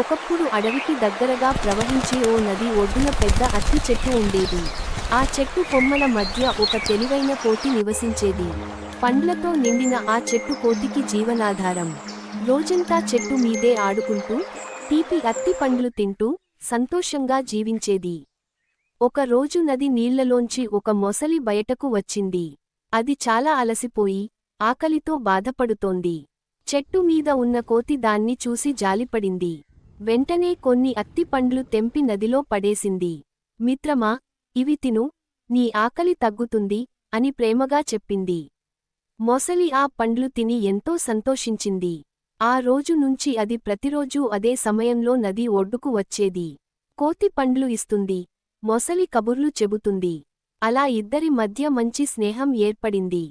ఒకప్పుడు అడవికి దగ్గరగా ప్రవహించే ఓ నది ఒడ్డున పెద్ద అత్తి చెట్టు ఉండేది. ఆ చెట్టు కొమ్మల మధ్య ఒక తెలివైన కోతి నివసించేది. పండ్లతో నిండిన ఆ చెట్టు కోతికి జీవనాధారం. రోజంతా చెట్టు మీదే ఆడుకుంటూ తీపి అత్తి పండ్లు తింటూ సంతోషంగా జీవించేది. ఒక రోజు నది నీళ్ళలోంచి ఒక మొసలి బయటకు వచ్చింది. అది చాలా అలసిపోయి ఆకలితో బాధపడుతోంది. చెట్టు మీద ఉన్న కోతి దాన్ని చూసి జాలిపడింది. వెంటనే కొన్ని అత్తిపండ్లు తెంపి నదిలో పడేసింది. మిత్రమా ఇవి తిను నీ ఆకలి తగ్గుతుంది అని ప్రేమగా చెప్పింది. మొసలి ఆ పండ్లు తిని ఎంతో సంతోషించింది. ఆ రోజు నుంచి అది ప్రతిరోజూ అదే సమయంలో నది ఒడ్డుకు వచ్చేది. కోతి పండ్లు ఇస్తుంది మొసలి కబుర్లు చెబుతుంది. అలా ఇద్దరి మధ్య మంచి స్నేహం ఏర్పడింది.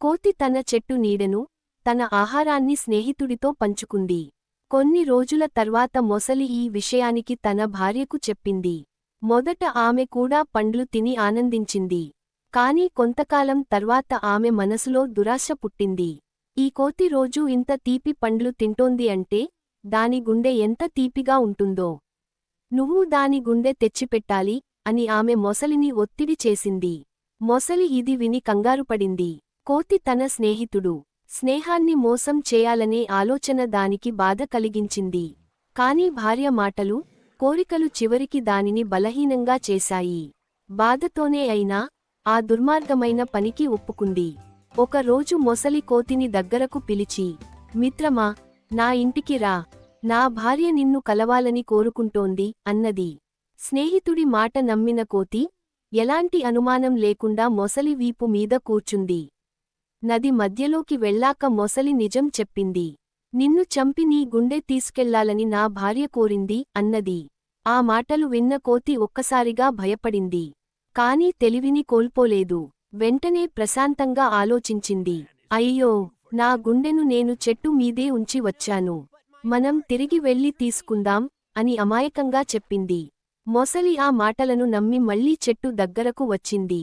కోతి తన చెట్టు నీడను తన ఆహారాన్ని స్నేహితుడితో పంచుకుంది. కొన్ని రోజుల తర్వాత మొసలి ఈ విషయానికి తన భార్యకు చెప్పింది. మొదట ఆమె కూడా పండ్లు తిని ఆనందించింది. కాని కొంతకాలం తర్వాత ఆమె మనసులో దురాశ పుట్టింది. ఈ కోతి రోజూ ఇంత తీపి పండ్లు తింటోంది అంటే దాని గుండె ఎంత తీపిగా ఉంటుందో. నువ్వు దాని గుండె తెచ్చిపెట్టాలి అని ఆమె మొసలిని ఒత్తిడి చేసింది. మొసలి ఇది విని కంగారుపడింది. కోతి తన స్నేహితుడు. స్నేహాన్ని మోసం చేయాలనే ఆలోచన దానికి బాధ కలిగించింది. కాని భార్య మాటలు కోరికలు చివరికి దానిని బలహీనంగా చేశాయి. బాధతోనే అయినా ఆ దుర్మార్గమైన పనికి ఒప్పుకుంది. ఒకరోజు మొసలి కోతిని దగ్గరకు పిలిచి మిత్రమా నా ఇంటికి రా. నా భార్య నిన్ను కలవాలని కోరుకుంటోంది అన్నది. స్నేహితుడి మాట నమ్మిన కోతి ఎలాంటి అనుమానం లేకుండా మొసలి వీపు మీద కూర్చుంది. నది మధ్యలోకి వెళ్ళాక మొసలి నిజం చెప్పింది. నిన్ను చంపి నీ గుండె తీసుకెళ్ళాలని నా భార్య కోరింది అన్నది. ఆ మాటలు విన్న కోతి ఒక్కసారిగా భయపడింది. కాని తెలివిని కోల్పోలేదు. వెంటనే ప్రశాంతంగా ఆలోచించింది. అయ్యో నా గుండెను నేను చెట్టు మీదే ఉంచి వచ్చాను. మనం తిరిగి వెళ్ళి తీసుకుందాం అని అమాయకంగా చెప్పింది. మొసలి ఆ మాటలను నమ్మి మళ్ళీ చెట్టు దగ్గరకు వచ్చింది.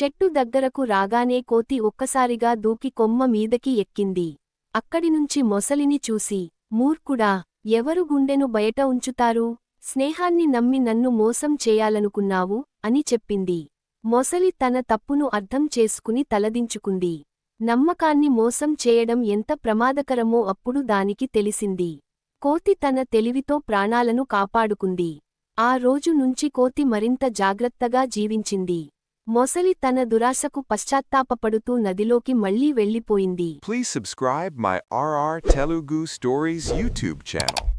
చెట్టు దగ్గరకు రాగానే కోతి ఒక్కసారిగా దూకి కొమ్మ మీదకి ఎక్కింది. అక్కడినుంచి మొసలిని చూసి మూర్ఖుడా ఎవరు గుండెను బయట ఉంచుతారు? స్నేహాన్ని నమ్మి నన్ను మోసం చేయాలనుకున్నావు? అని చెప్పింది. మొసలి తన తప్పును అర్థం చేసుకుని తలదించుకుంది. నమ్మకాన్ని మోసం చేయడం ఎంత ప్రమాదకరమో అప్పుడు దానికి తెలిసింది. కోతి తన తెలివితో ప్రాణాలను కాపాడుకుంది. ఆ రోజు నుంచి కోతి మరింత జాగ్రత్తగా జీవించింది. మొసలి తన దురాశకు పశ్చాత్తాపడుతూ నదిలోకి మళ్ళీ వెళ్ళిపోయింది please subscribe my RR Telugu stories YouTube channel